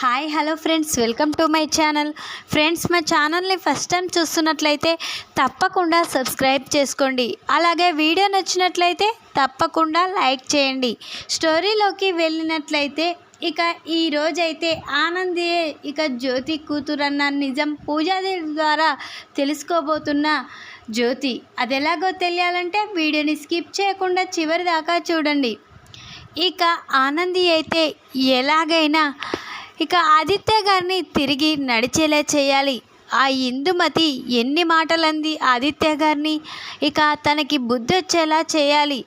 Hi hello friends welcome to my channel friends మా ఛానల్ని first time చూస్తున్నట్లయితే తప్పకుండా సబ్స్క్రైబ్ చేసుకోండి. అలాగే వీడియో నచ్చినట్లయితే తప్పకుండా లైక్ చేయండి. స్టోరీలోకి వెళ్ళినట్లయితే ఇక ఈ రోజైతే ఆనందియే ఇక జ్యోతి కూతురన్న నిజం పూజాదేవి ద్వారా తెలుసుకోబోతున్న జ్యోతి. అది ఎలాగో తెలియాలంటే వీడియోని స్కిప్ చేయకుండా చివరి దాకా చూడండి. ఇక ఆనంది అయితే ఎలాగైనా ఇక ఆదిత్య గారిని తిరిగి నడిచేలా చేయాలి. ఆ ఇందుమతి ఎన్ని మాటలంది ఆదిత్య గారిని? ఇక తనకి బుద్ధి వచ్చేలా చేయాలి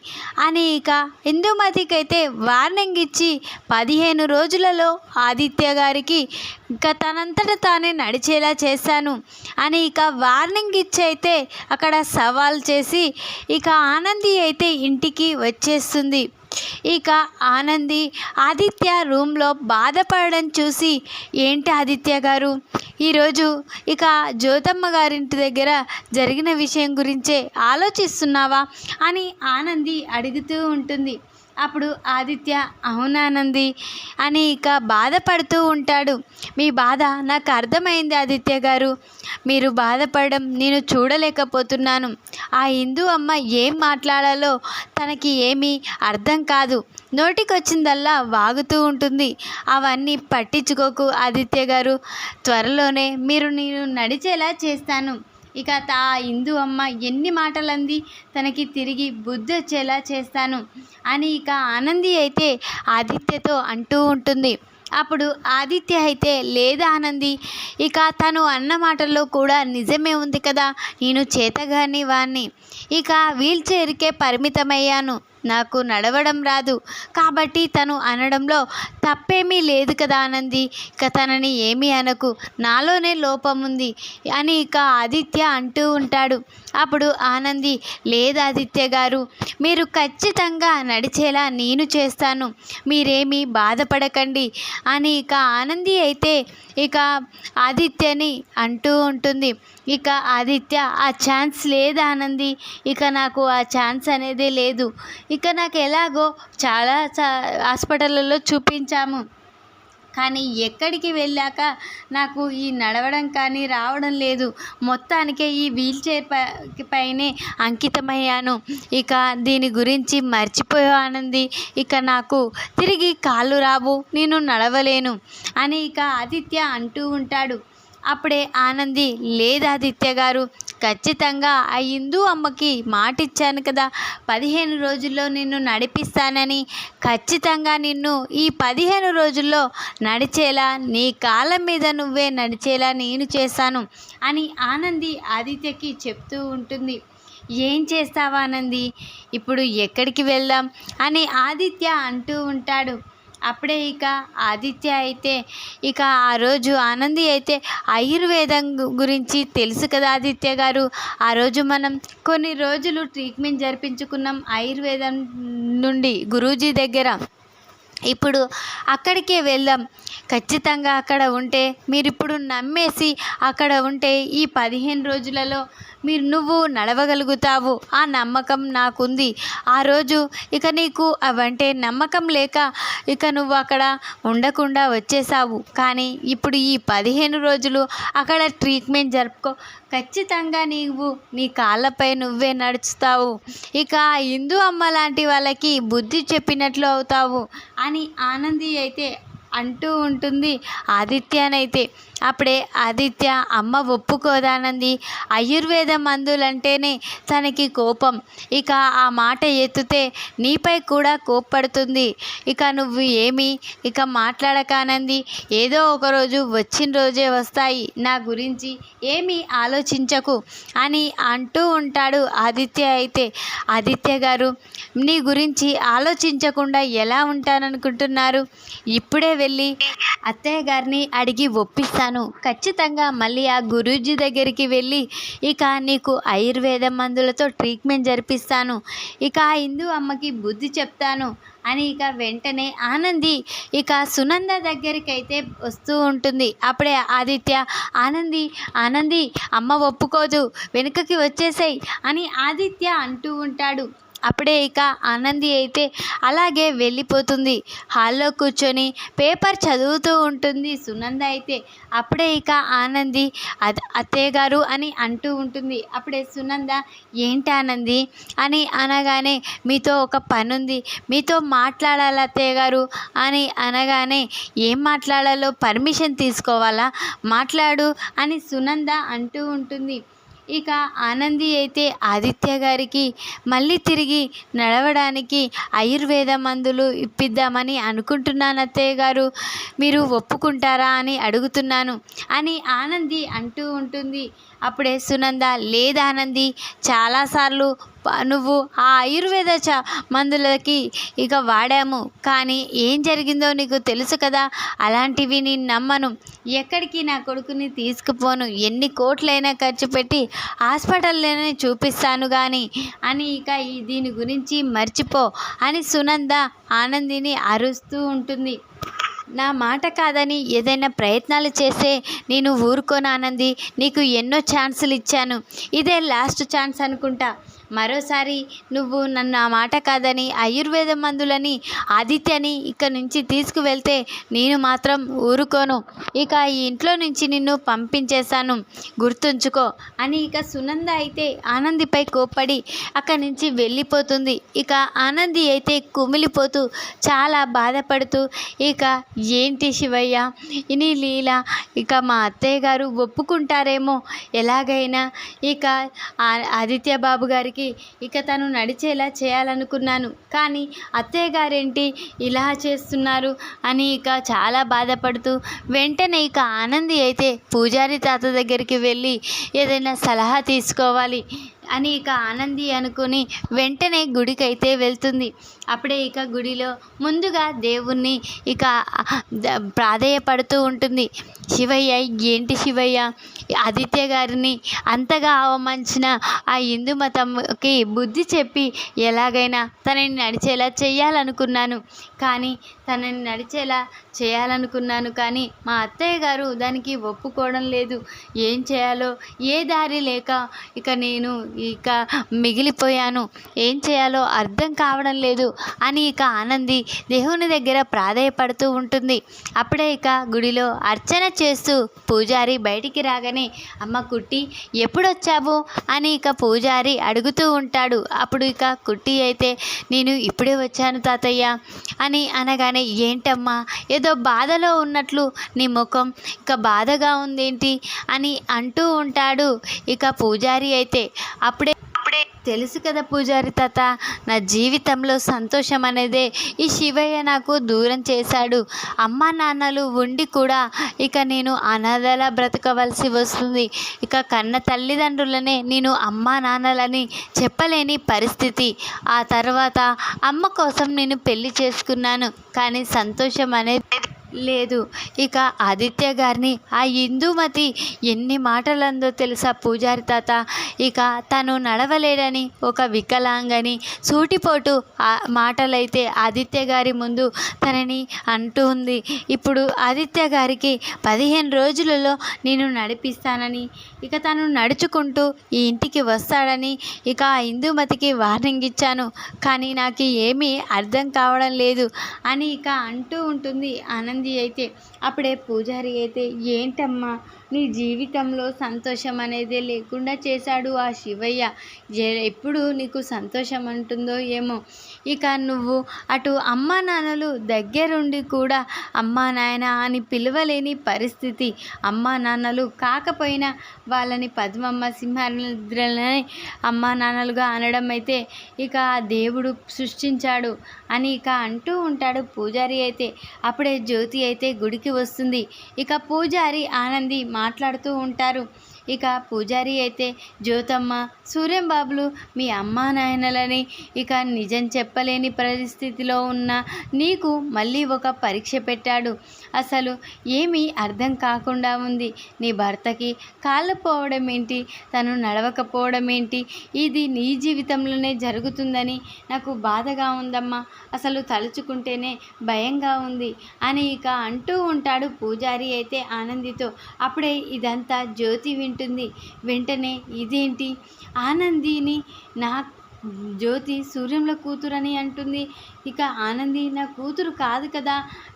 అని ఇక ఇందుమతికి అయితే వార్నింగ్ ఇచ్చి పదిహేను రోజులలో ఆదిత్య గారికి ఇక తనంతట తానే నడిచేలా చేశాను అని ఇక వార్నింగ్ ఇచ్చి అయితే అక్కడ సవాల్ చేసి ఇక ఆనంది అయితే ఇంటికి వచ్చేస్తుంది. ఇక ఆనంది ఆదిత్య రూమ్లో బాధపడడం చూసి ఏంటి ఆదిత్య గారు? ఈరోజు ఇక జ్యోతమ్మ గారింటి దగ్గర జరిగిన విషయం గురించే ఆలోచిస్తున్నావా? అని ఆనంది అడుగుతూ ఉంటుంది. అప్పుడు ఆదిత్య అవునానంది అని ఇక బాధపడుతూ ఉంటాడు. మీ బాధ నాకు అర్థమైంది ఆదిత్య గారు. మీరు బాధపడడం నేను చూడలేకపోతున్నాను. ఆ హిందూ అమ్మ ఏం మాట్లాడాలో తనకి ఏమీ అర్థం కాదు. నోటికొచ్చిందల్లా వాగుతూ ఉంటుంది. అవన్నీ పట్టించుకోకు ఆదిత్య గారు. త్వరలోనే మీరు నేను నడిచేలా చేస్తాను. ఇక తా హిందూ అమ్మ ఎన్ని మాటలంది? తనకి తిరిగి బుద్ధి వచ్చేలా చేస్తాను. అని ఇక ఆనంది అయితే ఆదిత్యతో అంటూ ఉంటుంది. అప్పుడు ఆదిత్య అయితే లేదా ఆనంది ఇక తను అన్న మాటల్లో కూడా నిజమే ఉంది కదా? నేను చేతగాని వాణ్ణి. ఇక వీల్ చైర్కే పరిమితమయ్యాను. నాకు నడవడం రాదు. కాబట్టి తను అనడంలో తప్పేమీ లేదు కదా ఆనంది. ఇక తనని ఏమీ అనకు. నాలోనే లోపం ఉంది అని ఇక ఆదిత్య అంటూ ఉంటాడు. అప్పుడు ఆనంది లేదు ఆదిత్య గారు మీరు ఖచ్చితంగా నడిచేలా నేను చేస్తాను. మీరేమీ బాధపడకండి అని ఇక ఆనంది అయితే ఇక ఆదిత్యని అంటూ ఉంటుంది. ఇక ఆదిత్య ఆ ఛాన్స్ లేదు ఆనంది? ఇక నాకు ఆ ఛాన్స్ అనేది లేదు. ఇక నాకు ఎలాగో చాలా చా హాస్పిటళ్ళలో చూపించాము. కానీ ఎక్కడికి వెళ్ళాక నాకు ఈ నడవడం కానీ రావడం లేదు. మొత్తానికే ఈ వీల్ చైర్ పైనే అంకితమయ్యాను. ఇక దీని గురించి మర్చిపోయానంది ఇక నాకు తిరిగి కాళ్ళు రావు నేను నడవలేను అని ఇక ఆదిత్య అంటూ ఉంటాడు. అప్పుడే ఆనంది లేదు ఆదిత్య గారు ఖచ్చితంగా ఆ హిందూ అమ్మకి మాట ఇచ్చాను కదా. పదిహేను రోజుల్లో నిన్ను నడిపిస్తానని ఖచ్చితంగా నిన్ను ఈ పదిహేను రోజుల్లో నడిచేలా నీ కాలం మీద నువ్వే నడిచేలా నేను చేశాను అని ఆనంది ఆదిత్యకి చెప్తూ ఉంటుంది. ఏం చేస్తావా ఆనంది? ఇప్పుడు ఎక్కడికి వెళ్దాం? అని ఆదిత్య అంటూ ఉంటాడు. అప్పుడే ఇక ఆదిత్య అయితే ఇక ఆ రోజు ఆనంది అయితే ఆయుర్వేదం గురించి తెలుసు కదా ఆదిత్య గారు. ఆ రోజు మనం కొన్ని రోజులు ట్రీట్మెంట్ జరిపించుకున్నాం ఆయుర్వేదం నుండి గురూజీ దగ్గర. ఇప్పుడు అక్కడికే వెళ్దాం. ఖచ్చితంగా అక్కడ ఉంటే మీరు ఇప్పుడు నమ్మేసి అక్కడ ఉంటే ఈ పదిహేను రోజులలో మీరు నువ్వు నడవగలుగుతావు. ఆ నమ్మకం నాకుంది. ఆ రోజు ఇక నీకు అవంటే నమ్మకం లేక ఇక నువ్వు అక్కడ ఉండకుండా వచ్చేసావు కానీ ఇప్పుడు ఈ పదిహేను రోజులు అక్కడ ట్రీట్మెంట్ జరుపుకో. ఖచ్చితంగా నీవు నీ కాళ్ళపై నువ్వే నడుస్తావు. ఇక హిందూ అమ్మ లాంటి వాళ్ళకి బుద్ధి చెప్పినట్లు అవుతావు అని ఆనంది అయితే అంటూ ఉంటుంది. ఆదిత్యనైతే అప్పుడే ఆదిత్య అమ్మ ఒప్పుకోదానంది. ఆయుర్వేద మందులంటేనే తనకి కోపం. ఇక ఆ మాట ఎత్తితే నీపై కూడా కోప్పడుతుంది. ఇక నువ్వు ఏమి? ఇక మాట్లాడకానంది. ఏదో ఒకరోజు వచ్చిన రోజే వస్తాయి. నా గురించి ఏమీ ఆలోచించకు అని అంటూ ఉంటాడు ఆదిత్య అయితే. ఆదిత్య గారు నీ గురించి ఆలోచించకుండా ఎలా ఉంటాననుకుంటున్నారు? ఇప్పుడే వెళ్ళి అత్తయ్య గారిని అడిగి ఒప్పిస్తాను. ఖచ్చితంగా మళ్ళీ ఆ గురూజీ దగ్గరికి వెళ్ళి ఇక నీకు ఆయుర్వేద మందులతో ట్రీట్మెంట్ జరిపిస్తాను. ఇక ఆ హిందూ అమ్మకి బుద్ధి చెప్తాను అని ఇక వెంటనే ఆనంది ఇక సునంద దగ్గరికి అయితే వస్తూ ఉంటుంది. అప్పుడే ఆదిత్య ఆనంది ఆనంది అమ్మ ఒప్పుకోదు వెనుకకి వచ్చేసాయి అని ఆదిత్య అంటూ ఉంటాడు. అప్పుడే ఇక ఆనంది అయితే అలాగే వెళ్ళిపోతుంది. హాల్లో కూర్చొని పేపర్ చదువుతూ ఉంటుంది సునంద అయితే. అప్పుడే ఇక ఆనంది అత్తయ్య గారు అని అంటూ ఉంటుంది. అప్పుడే సునంద ఏంటి ఆనంది? అని అనగానే మీతో ఒక పని ఉంది మీతో మాట్లాడాలి అత్తయ్య గారు? అని అనగానే ఏం మాట్లాడాలో? పర్మిషన్ తీసుకోవాలా? మాట్లాడు అని సునంద అంటూ ఉంటుంది. ఇక ఆనంది అయితే ఆదిత్య గారికి మళ్ళీ తిరిగి నడవడానికి ఆయుర్వేద మందులు ఇప్పిద్దామని అనుకుంటున్నాను అత్తయ్య గారు. మీరు ఒప్పుకుంటారా అని అడుగుతున్నాను అని ఆనంది అంటూ ఉంటుంది. అప్పుడే సునంద లేదా ఆనంది చాలాసార్లు నువ్వు ఆ ఆయుర్వేద చ మందులకి ఇక వాడాము. కానీ ఏం జరిగిందో నీకు తెలుసు కదా? అలాంటివి నేను నమ్మను. ఎక్కడికి నా కొడుకుని తీసుకుపోను? ఎన్ని కోట్లైనా ఖర్చు పెట్టి హాస్పిటల్లోనే చూపిస్తాను కానీ అని ఇక ఈ దీని గురించి మర్చిపో అని సునంద ఆనందిని అరుస్తూ ఉంటుంది. నా మాట కాదని ఏదైనా ప్రయత్నాలు చేస్తే నేను ఊరుకోను ఆనంది. నీకు ఎన్నో ఛాన్సులు ఇచ్చాను. ఇదే లాస్ట్ ఛాన్స్ అనుకుంటా. మరోసారి నువ్వు నన్ను ఆ మాట కాదని ఆయుర్వేద మందులని ఆదిత్యని ఇక్కడి నుంచి తీసుకువెళ్తే నేను మాత్రం ఊరుకోను. ఇక ఈ ఇంట్లో నుంచి నిన్ను పంపించేశాను. గుర్తుంచుకో. అని ఇక సునంద అయితే ఆనందిపై కోప్పడి అక్కడి నుంచి వెళ్ళిపోతుంది. ఇక ఆనంది అయితే కుమిలిపోతూ చాలా బాధపడుతూ ఇక ఏంటి శివయ్య? ఇని లీల ఇక మా అత్తయ్య గారు ఒప్పుకుంటారేమో ఎలాగైనా? ఇక ఆదిత్య బాబు గారికి ఇక తను నడిచేలా చేయాలనుకున్నాను. కానీ అత్తయ్య గారేంటి ఇలా చేస్తున్నారు అని ఇక చాలా బాధపడుతూ వెంటనే ఇక ఆనంది అయితే పూజారి తాత దగ్గరికి వెళ్ళి ఏదైనా సలహా తీసుకోవాలి అని ఇక ఆనంది అనుకుని వెంటనే గుడికి అయితే వెళ్తుంది. అప్పుడే ఇక గుడిలో ముందుగా దేవుణ్ణి ఇక ప్రాధేయపడుతూ ఉంటుంది. శివయ్య ఏంటి శివయ్య? ఆదిత్య గారిని అంతగా అవమానించిన ఆ హిందూ మతంకి బుద్ధి చెప్పి ఎలాగైనా తనని నడిచేలా చేయాలనుకున్నాను. కానీ తనని నడిచేలా చేయాలనుకున్నాను. కానీ మా అత్తయ్య గారు దానికి ఒప్పుకోవడం లేదు. ఏం చేయాలో ఏ దారి లేక ఇక నేను ఇక మిగిలిపోయాను. ఏం చేయాలో అర్థం కావడం లేదు. అని ఇక ఆనంది దేవుని దగ్గర ప్రాధాయపడుతూ ఉంటుంది. అప్పుడే ఇక గుడిలో అర్చన చేస్తూ పూజారి బయటికి రాగానే అమ్మ కుట్టి ఎప్పుడొచ్చావు? అని ఇక పూజారి అడుగుతూ ఉంటాడు. అప్పుడు ఇక కుట్టి అయితే నేను ఇప్పుడే వచ్చాను తాతయ్య అని అనగానే ఏంటమ్మా ఏదో బాధలో ఉన్నట్లు నీ ముఖం ఇక బాధగా ఉందేంటి? అని అంటూ ఉంటాడు ఇక పూజారి అయితే. అప్పుడే తెలుసు కదా పూజారి తాత నా జీవితంలో సంతోషం అనేదే. ఈ శివయ్య నాకు దూరం చేశాడు. అమ్మా నాన్నలు ఉండి కూడా ఇక నేను అనాథలా బ్రతకవలసి వస్తుంది. ఇక కన్న తల్లిదండ్రులనే నేను అమ్మా నాన్నలని చెప్పలేని పరిస్థితి. ఆ తర్వాత అమ్మ కోసం నేను పెళ్ళి చేసుకున్నాను. కానీ సంతోషం అనేది లేదు. ఇక ఆదిత్య గారిని ఆ ఇందుమతి ఎన్ని మాటలందో తెలుసా పూజారి తాత? ఇక తను నడవలేడని ఒక వికలాంగని సూటిపోటు ఆ మాటలైతే ఆదిత్య గారి ముందు తనని అంటూ ఉంది. ఇప్పుడు ఆదిత్య గారికి పదిహేను రోజులలో నేను నడిపిస్తానని ఇక తను నడుచుకుంటూ ఈ ఇంటికి వస్తాడని ఇక ఆ ఇందుమతికి వార్నింగ్ ఇచ్చాను. కానీ నాకు ఏమీ అర్థం కావడం లేదు అని ఇక అంటూ ఉంటుంది ఆనంద్ అయితే అప్పుడే పూజారి అయితే ఏంటమ్మా నీ జీవితంలో సంతోషం అనేది లేకుండా చేశాడు ఆ శివయ్య. ఎప్పుడు నీకు సంతోషం అంటుందో ఏమో. ఇక నువ్వు అటు అమ్మా నాన్నలు దగ్గరుండి కూడా అమ్మా నాయన అని పిలవలేని పరిస్థితి. అమ్మా నాన్నలు కాకపోయినా వాళ్ళని పద్మమ్మ సింహాద్రులని అమ్మా నాన్నలుగా అనడం అయితే ఇక ఆ దేవుడు సృష్టించాడు అని ఇక అంటూ ఉంటాడు పూజారి అయితే. అప్పుడే జ్యోతి అయితే గుడికి వస్తుంది. ఇక పూజారి ఆనంది మాట్లాడుతూ ఉంటారు. ఇక పూజారి అయితే జ్యోతమ్మ సూర్యం బాబులు మీ అమ్మా నాయనలని ఇక నిజం చెప్పలేని పరిస్థితిలో ఉన్న నీకు మళ్ళీ ఒక పరీక్ష పెట్టాడు. అసలు ఏమీ అర్థం కాకుండా ఉంది. నీ భర్తకి కాళ్ళు పోవడం ఏంటి? తను నడవకపోవడం ఏంటి? ఇది నీ జీవితంలోనే జరుగుతుందని నాకు బాధగా ఉందమ్మా. అసలు తలుచుకుంటేనే భయంగా ఉంది అని ఇక అంటూ ఉంటాడు పూజారి అయితే ఆనందితో అప్పుడే ఇదంతా జ్యోతి వింటుంది. వెంటనే ఇదేంటి? ఆనందిని నా జ్యోతి సూర్యంలో కూతురని అంటుంది. ఇక ఆనంది నా కూతురు కాదు కదా.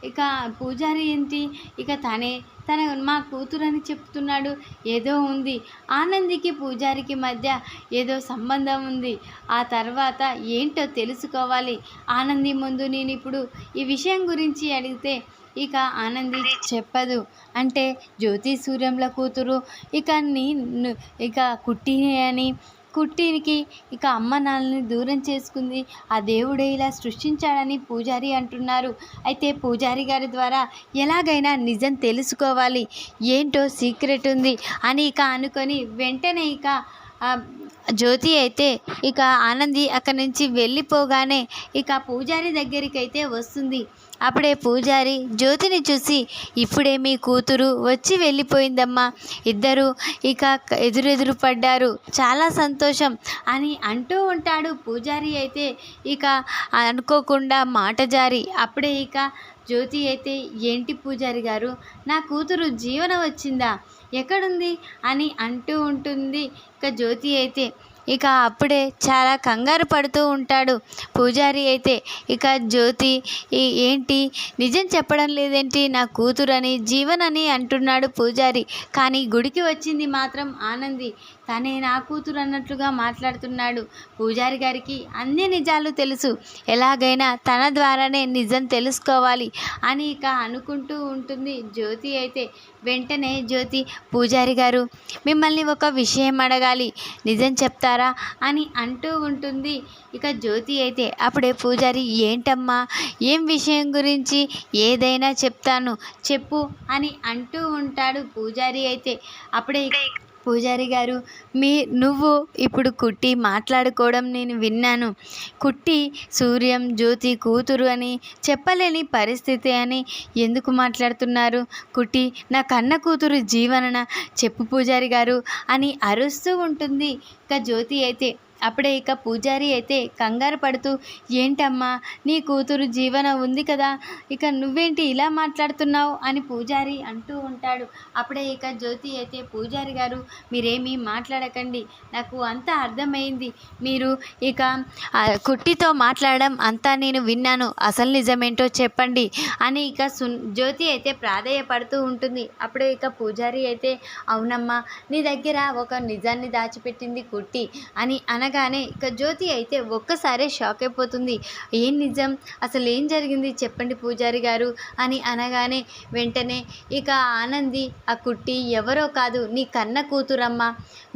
ఇక పూజారి ఏంటి? ఇక తనే తన మా కూతురు అని చెప్తున్నాడు. ఏదో ఉంది. ఆనందికి పూజారికి మధ్య ఏదో సంబంధం ఉంది. ఆ తర్వాత ఏంటో తెలుసుకోవాలి. ఆనంది ముందు నేను ఇప్పుడు ఈ విషయం గురించి అడిగితే ఇక ఆనంది చెప్పదు. అంటే జ్యోతి సూర్యంల కూతురు. ఇక నీ ఇక కుట్టిని అని కుట్టికి ఇక అమ్మ నాన్నని దూరం చేసుకుంది. ఆ దేవుడే ఇలా సృష్టించాడని పూజారి అంటున్నారు. అయితే పూజారి గారి ద్వారా ఎలాగైనా నిజం తెలుసుకోవాలి. ఏంటో సీక్రెట్ ఉంది అని ఇక అనుకొని వెంటనే ఇక జ్యోతి అయితే ఇక ఆనంది అక్కడి నుంచి వెళ్ళిపోగానే ఇక పూజారి దగ్గరికి అయితే వస్తుంది. అప్పుడే పూజారి జ్యోతిని చూసి ఇప్పుడే మీ కూతురు వచ్చి వెళ్ళిపోయిందమ్మా. ఇద్దరు ఇక ఎదురెదురు పడ్డారు. చాలా సంతోషం అని అంటూ ఉంటాడు పూజారి అయితే. ఇక అనుకోకుండా మాట జారి అప్పుడే ఇక జ్యోతి అయితే ఏంటి పూజారి గారు? నా కూతురు జీవన వచ్చిందా? ఎక్కడుంది? అని అంటూ ఉంటుంది. ఇక జ్యోతి అయితే ఇక అప్పుడే చాలా కంగారు పడుతూ ఉంటాడు. పూజారి అయితే ఇక జ్యోతి ఏంటి? నిజం చెప్పడం లేదేంటి? నా కూతురని జీవనని అంటున్నాడు పూజారి. కానీ గుడికి వచ్చింది మాత్రం ఆనంది. తనే నా కూతురు అన్నట్లుగా మాట్లాడుతున్నాడు. పూజారి గారికి అన్ని నిజాలు తెలుసు. ఎలాగైనా తన ద్వారానే నిజం తెలుసుకోవాలి అని ఇక అనుకుంటూ ఉంటుంది జ్యోతి అయితే. వెంటనే జ్యోతి పూజారి గారు మిమ్మల్ని ఒక విషయం అడగాలి. నిజం చెప్తారా? అని అంటూ ఉంటుంది. ఇక జ్యోతి అయితే అప్పుడే పూజారి ఏంటమ్మా ఏం విషయం గురించి? ఏదైనా చెప్తాను చెప్పు అని అంటూ ఉంటాడు పూజారి అయితే. అప్పుడే పూజారి గారు మీ నువ్వు ఇప్పుడు కుట్టి మాట్లాడుకోవడం నేను విన్నాను. కుట్టి సూర్యం జ్యోతి కూతురు అని చెప్పలేని పరిస్థితి అని ఎందుకు మాట్లాడుతున్నారు? కుట్టి నా కన్న కూతురు జీవనన చెప్పు పూజారి గారు అని అరుస్తూ ఉంటుంది. ఇక జ్యోతి అయితే అప్పుడే ఇక పూజారి అయితే కంగారు పడుతూ ఏంటమ్మా నీ కూతురు జీవన ఉంది కదా ఇక నువ్వేంటి ఇలా మాట్లాడుతున్నావు? అని పూజారి అంటూ ఉంటాడు. అప్పుడే ఇక జ్యోతి అయితే పూజారి గారు మీరేమీ మాట్లాడకండి నాకు అంతా అర్థమైంది. మీరు ఇక కుట్టితో మాట్లాడడం అంతా నేను విన్నాను అసలు నిజమేంటో చెప్పండి. అని ఇక సున్ జ్యోతి అయితే ప్రాధేయపడుతూ ఉంటుంది. అప్పుడే ఇక పూజారి అయితే అవునమ్మా నీ దగ్గర ఒక నిజాన్ని దాచిపెట్టింది కుట్టి అని వినగానే ఇక జ్యోతి అయితే ఒక్కసారే షాక్ అయిపోతుంది. ఏం నిజం? అసలు ఏం జరిగింది? చెప్పండి పూజారి గారు అని అనగానే వెంటనే ఇక ఆనంది ఆ కుట్టి ఎవరో కాదు నీ కన్న కూతురమ్మ.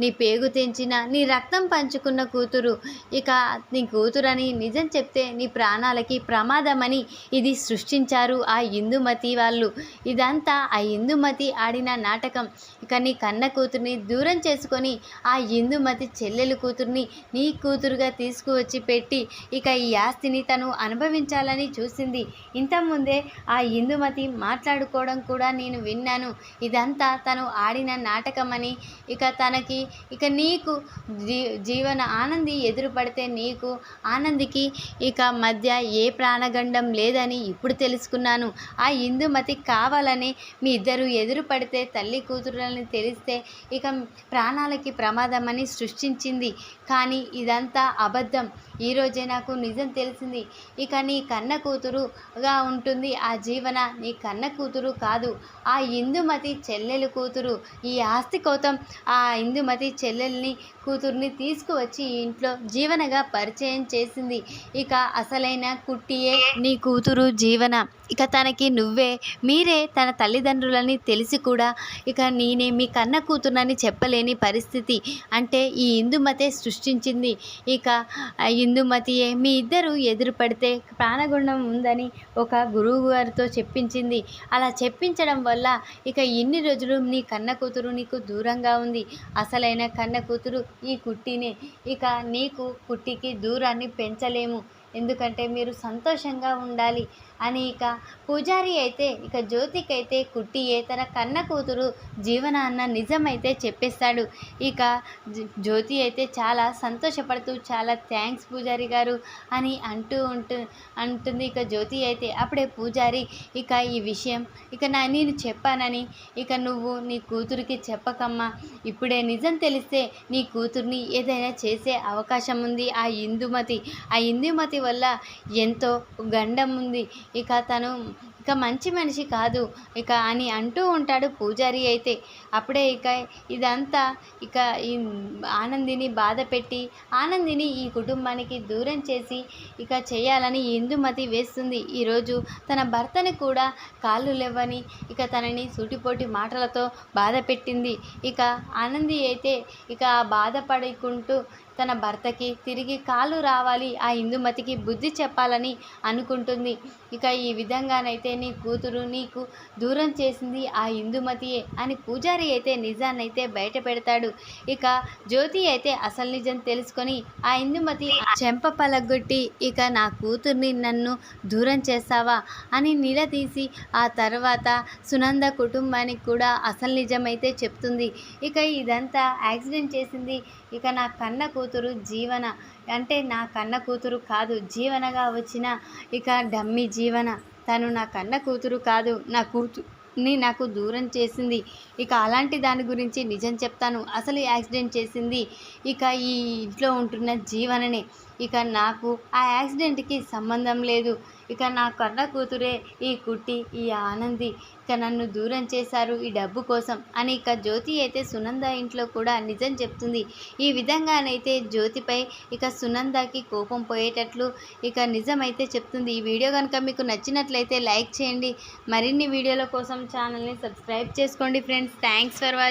నీ పేగు తెంచిన నీ రక్తం పంచుకున్న కూతురు. ఇక నీ కూతురని నిజం చెప్తే నీ ప్రాణాలకి ప్రమాదమని ఇది సృష్టించారు ఆ ఇందుమతి వాళ్ళు. ఇదంతా ఆ ఇందుమతి ఆడిన నాటకం. ఇక నీ కన్న కూతుర్ని దూరం చేసుకొని ఆ ఇందుమతి చెల్లెలు కూతుర్ని నీ కూతురుగా తీసుకువచ్చి పెట్టి ఇక ఈ ఆస్తిని తను అనుభవించాలని చూసింది. ఇంతకుముందే ఆ ఇందుమతి మాట్లాడుకోవడం కూడా నేను విన్నాను. ఇదంతా తను ఆడిన నాటకమని ఇక తనకి ఇక నీకు జీ జీవన ఆనంది ఎదురు పడితే నీకు ఆనందికి ఇక మధ్య ఏ ప్రాణగండం లేదని ఇప్పుడు తెలుసుకున్నాను. ఆ ఇందుమతి కావాలని మీ ఇద్దరు ఎదురు పడితే తల్లి కూతురులని తెలిస్తే ఇక ప్రాణాలకి ప్రమాదమని సృష్టించింది. కానీ ఇదంతా అబద్ధం. ఈరోజే నాకు నిజం తెలిసింది. ఇక నీ కన్న కూతురుగా ఉంటుంది ఆ జీవన. నీ కన్న కూతురు కాదు ఆ ఇందుమతి చెల్లెలు కూతురు. ఈ ఆస్తి కోసం ఆ ఇందుమతి చెల్లెల్ని కూతుర్ని తీసుకువచ్చి ఇంట్లో జీవనగా పరిచయం చేసింది. ఇక అసలైన కుట్టియే నీ కూతురు జీవన. ఇక తనకి నువ్వే మీరే తన తల్లిదండ్రులని తెలిసి కూడా ఇక నేనే మీ కన్న కూతురునని చెప్పలేని పరిస్థితి అంటే ఈ ఇందుమతే సృష్టించింది. ఇక ఇందుమతియే మీ ఇద్దరు ఎదురు పడితే ఉందని ఒక గురువు గారితో చెప్పించింది. అలా చెప్పించడం వల్ల ఇక ఇన్ని రోజులు నీ కన్న కూతురు నీకు దూరంగా ఉంది. అసలైన కన్న కూతురు ఈ కుట్టినే. ఇక నీకు కుట్టికి దూరాన్ని పెంచలేము. ఎందుకంటే మీరు సంతోషంగా ఉండాలి. అని ఇక పూజారి అయితే ఇక జ్యోతికైతే కుట్టియే తన కన్న కూతురు జీవన అన్న నిజమైతే చెప్పేస్తాడు. ఇక జ్యోతి అయితే చాలా సంతోషపడుతూ చాలా థ్యాంక్స్ పూజారి గారు అని అంటూ ఉంటు అంటుంది ఇక జ్యోతి అయితే. అప్పుడే పూజారి ఇక ఈ విషయం ఇక నా నేను చెప్పానని ఇక నువ్వు నీ కూతురికి చెప్పకమ్మా. ఇప్పుడే నిజం తెలిస్తే నీ కూతుర్ని ఏదైనా చేసే అవకాశం ఉంది. ఆ ఇందుమతి ఆ ఇందుమతి వల్ల ఎంతో గండం ఉంది. ఇక తను ఇక మంచి మనిషి కాదు ఇక అని అంటూ ఉంటాడు పూజారి అయితే. అప్పుడే ఇక ఇదంతా ఇక ఈ ఆనందిని బాధ పెట్టి ఆనందిని ఈ కుటుంబానికి దూరం చేసి ఇక చేయాలని ఇందుమతి వేస్తుంది. ఈరోజు తన భర్తని కూడా కాళ్ళు లేవని ఇక తనని సూటిపోటి మాటలతో బాధ పెట్టింది. ఇక ఆనంది అయితే ఇక ఆ బాధపడుకుంటూ తన భర్తకి తిరిగి కాలు రావాలి ఆ ఇందుమతికి బుద్ధి చెప్పాలని అనుకుంటుంది. ఇక ఈ విధంగానైతే నీ కూతురు నీకు దూరం చేసింది ఆ ఇందుమతియే అని పూజారి అయితే నిజాన్నైతే బయట పెడతాడు. ఇక జ్యోతి అయితే అసలు నిజం తెలుసుకొని ఆ ఇందుమతి చెంప పలగొట్టి ఇక నా కూతుర్ని నన్ను దూరం చేస్తావా? అని నిలదీసి ఆ తర్వాత సునంద కుటుంబానికి కూడా అసలు నిజమైతే చెప్తుంది. ఇక ఇదంతా యాక్సిడెంట్ చేసింది. ఇక నా కన్న కూతురు కూతురు జీవన. అంటే నా కన్న కూతురు కాదు జీవనగా వచ్చిన ఇక డమ్మి జీవన. తను నా కన్న కూతురు కాదు నా కూతుర్ని నాకు దూరం చేసింది. ఇక అలాంటి దాని గురించి నిజం చెప్తాను. అసలు యాక్సిడెంట్ చేసింది ఇక ఈ ఇంట్లో ఉంటున్న జీవననే. ఇక నాకు ఆ యాక్సిడెంట్కి సంబంధం లేదు. ఇక నా కన్న కూతురే ఈ కుట్టి ఈ ఆనంది ఇక నన్ను దూరం చేశారు ఈ డబ్బు కోసం అని ఇక జ్యోతి అయితే సునంద ఇంట్లో కూడా నిజం చెప్తుంది. ఈ విధంగానైతే జ్యోతిపై ఇక సునందకి కోపం పోయేటట్లు ఇక నిజమైతే చెప్తుంది. ఈ వీడియో కనుక మీకు నచ్చినట్లయితే లైక్ చేయండి. మరిన్ని వీడియోల కోసం ఛానల్ని సబ్స్క్రైబ్ చేసుకోండి ఫ్రెండ్స్. Thanks for watching